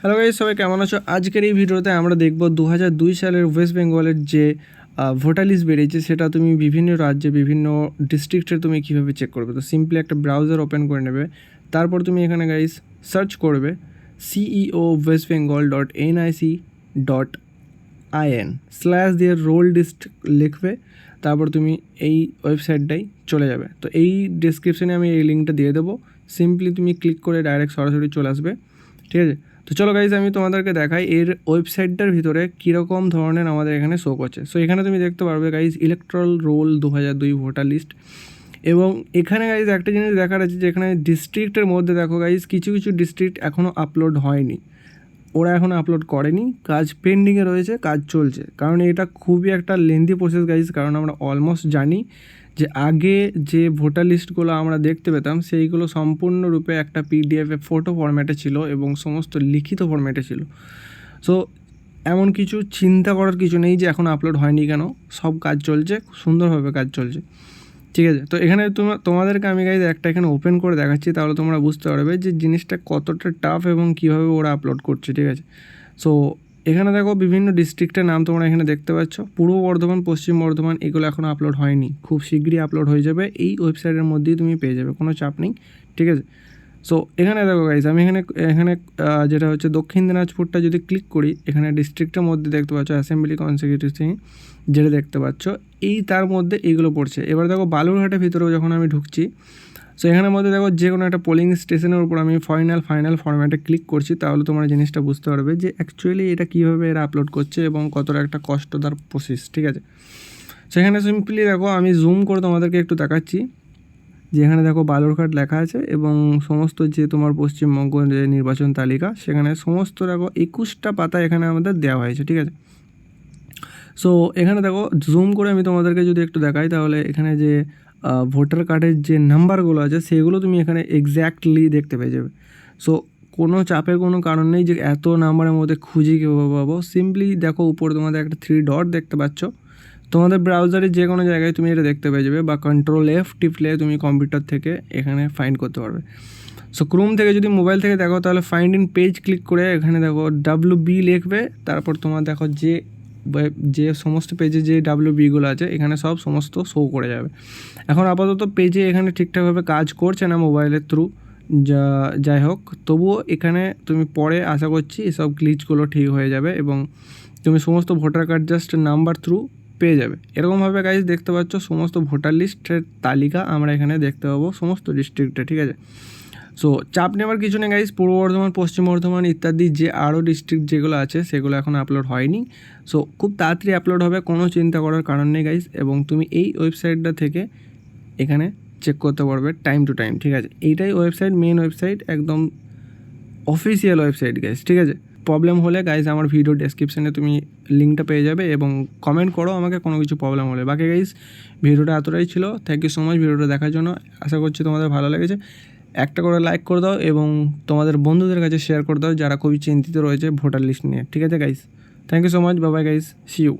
Hello guys সবাই কেমন আছো? আজকের এই ভিডিওতে আমরা দেখব দু সালের ওয়েস্ট বেঙ্গলের যে ভোটার লিস্ট বেরিয়েছে, সেটা তুমি বিভিন্ন রাজ্যে, বিভিন্ন ডিস্ট্রিক্টে তুমি কীভাবে চেক করবে? তো সিম্পলি একটা ব্রাউজার ওপেন করে নেবে। তারপর তুমি এখানে গাইজ সার্চ করবে CEO West Bengal dot NIC dot IN slash দিয়ে রোল ডিস্ট লিখবে। তারপর তুমি এই ওয়েবসাইটটাই চলে যাবে। তো এই ডিসক্রিপশানে আমি এই লিঙ্কটা দিয়ে দেবো। সিম্পলি তুমি ক্লিক করে ডাইরেক্ট সরাসরি চলে আসবে। ঠিক আছে? তো চলো গাইজ আমি তোমাদেরকে দেখাই এর ওয়েবসাইটটার ভিতরে কীরকম ধরনের আমাদের এখানে শো করছে সো এখানে তুমি দেখতে পারবে গাইজ ইলেকট্রাল রোল দু হাজার দুই ভোটার লিস্ট এবং এখানে গাইজ একটা জিনিস দেখার আছে যে এখানে ডিস্ট্রিক্টের মধ্যে দেখো গাইজ কিছু কিছু ডিস্ট্রিক্ট এখনও আপলোড হয়নি। ওরা এখনও আপলোড করেনি, কাজ পেন্ডিংয়ে রয়েছে, কাজ চলছে। কারণ এটা খুবই একটা লেন্দি প্রসেস গাইজ কারণ আমরা অলমোস্ট জানি যে আগে যে ভোটার লিস্টগুলো আমরা দেখতে পেতাম, সেইগুলো সম্পূর্ণরূপে একটা পিডিএফে ফটো ফরম্যাটে ছিল এবং সমস্ত লিখিত ফরম্যাটে ছিল। সো এমন কিছু চিন্তা করার কিছু নেই যে এখন আপলোড হয়নি কেন। সব কাজ চলছে, সুন্দরভাবে কাজ চলছে। ঠিক আছে? তো এখানে তোমা- তোমাদেরকে আমি গাইজ একটা এখানে ওপেন করে দেখাচ্ছি, তাহলে তোমরা বুঝতে পারবে যে জিনিসটা কতটা টাফ এবং কীভাবে ওরা আপলোড করছে, ঠিক আছে? সো এখানে দেখো বিভিন্ন ডিস্ট্রিক্টের নাম তোমরা এখানে দেখতে পাচ্ছ। পূর্ব বর্ধমান, পশ্চিম বর্ধমান এগুলো এখনও আপলোড হয়নি। খুব শীঘ্রই আপলোড হয়ে যাবে। এই ওয়েবসাইটের মধ্যেই তুমি পেয়ে যাবে, কোনো চাপ নেই। ঠিক আছে? সো এখানে দেখো গাইজ আমি এখানে এখানে যেটা হচ্ছে দক্ষিণ দিনাজপুরটা যদি ক্লিক করি, এখানে ডিস্ট্রিক্টের মধ্যে দেখতে পাচ্ছ অ্যাসেম্বলি কনসিকিউটিভ যেটা দেখতে পাচ্ছ, এই তার মধ্যে এইগুলো পড়ছে। এবার দেখো বালুরঘাটের ভিতরেও যখন আমি ঢুকছি সো এখানের মধ্যে দেখো যে কোনো একটা পোলিং স্টেশনের উপর আমি ফাইনাল ফাইনাল ফরম্যাটে ক্লিক করছি, তাহলে তোমরা জিনিসটা বুঝতে পারবে যে অ্যাকচুয়ালি এটা কীভাবে এরা আপলোড করছে এবং কতটা একটা কষ্টদার প্রসেস ঠিক আছে? সেখানে সিম্পলি দেখো আমি জুম করে তোমাদেরকে একটু দেখাচ্ছি যেখানে দেখো বালুরঘাট লেখা আছে এবং সমস্ত যে তোমার পশ্চিমবঙ্গ যে নির্বাচন তালিকা, সেখানে সমস্ত দেখো একুশটা পাতা এখানে আমাদের দেওয়া হয়েছে, ঠিক আছে? সো এখানে দেখো জুম করে আমি তোমাদেরকে যদি একটু দেখাই, তাহলে এখানে যে ভোটার কার্ডের যে নাম্বারগুলো আছে, সেগুলো তুমি এখানে এক্স্যাক্টলি দেখতে পেয়ে যাবে। সো কোনো চাপের কোনো কারণ নেই যে এত নাম্বারের মধ্যে খুঁজে কীভাবে পাবো। সিম্পলি দেখো, উপরে তোমাদের একটা থ্রি ডট দেখতে পাচ্ছ। তোমাদের ব্রাউজারে যে কোনো জায়গায় তুমি এটা দেখতে পেয়ে যাবে, বা কন্ট্রোল এফ টিপলে তুমি কম্পিউটার থেকে এখানে ফাইন্ড করতে পারবে। সো ক্রোম থেকে যদি মোবাইল থেকে দেখো, তাহলে ফাইন্ড ইন পেজ ক্লিক করে এখানে দেখো ডাব্লু বি লিখবে, তারপর তোমার দেখো যে যে সমস্ত পেজে যে ডাব্লিউ বিগুলো আছে, এখানে সব সমস্ত শো করে যাবে। এখন আপাতত পেজে এখানে ঠিকঠাকভাবে কাজ করছে না মোবাইলের থ্রু যা, যাই হোক, তবুও এখানে তুমি পরে আশা করছি এসব গ্লিচগুলো ঠিক হয়ে যাবে এবং তুমি সমস্ত voter card just number through পেয়ে যাবে। এরকমভাবে গাইজ দেখতে পাচ্ছ, সমস্ত ভোটার লিস্টের তালিকা আমরা এখানে দেখতে পাবো, সমস্ত ডিস্ট্রিক্টে ঠিক আছে? সো চাপ নেওয়ার কিছু নেই গাইজ পূর্ব বর্ধমান, পশ্চিম বর্ধমান ইত্যাদি যে আরও ডিস্ট্রিক্ট যেগুলো আছে, সেগুলো এখন আপলোড হয়নি। সো খুব তাড়াতাড়ি আপলোড হবে, কোনো চিন্তা করার কারণ নেই গাইজ এবং তুমি এই ওয়েবসাইটটা থেকে এখানে চেক করতে পারবে টাইম টু টাইম ঠিক আছে? এইটাই ওয়েবসাইট মেন ওয়েবসাইট একদম অফিসিয়াল ওয়েবসাইট গাইজ ঠিক আছে? প্রবলেম হলে গাইজ আমার ভিডিও ডেসক্রিপশানে তুমি লিঙ্কটা পেয়ে যাবে এবং কমেন্ট করো, আমাকে কোনো কিছু প্রবলেম হলে। বাকি গাইজ ভিডিওটা এতটাই ছিল। থ্যাংক ইউ সো মাচ ভিডিওটা দেখার জন্য। আশা করছি তোমাদের ভালো লেগেছে। একটা করে লাইক করে দাও এবং তোমাদের বন্ধুদের কাছে শেয়ার করে দাও যারা খুবই চিন্তিত রয়েছে ভোটার লিস্ট নিয়ে। ঠিক আছে guys thank you so much Babai guys see you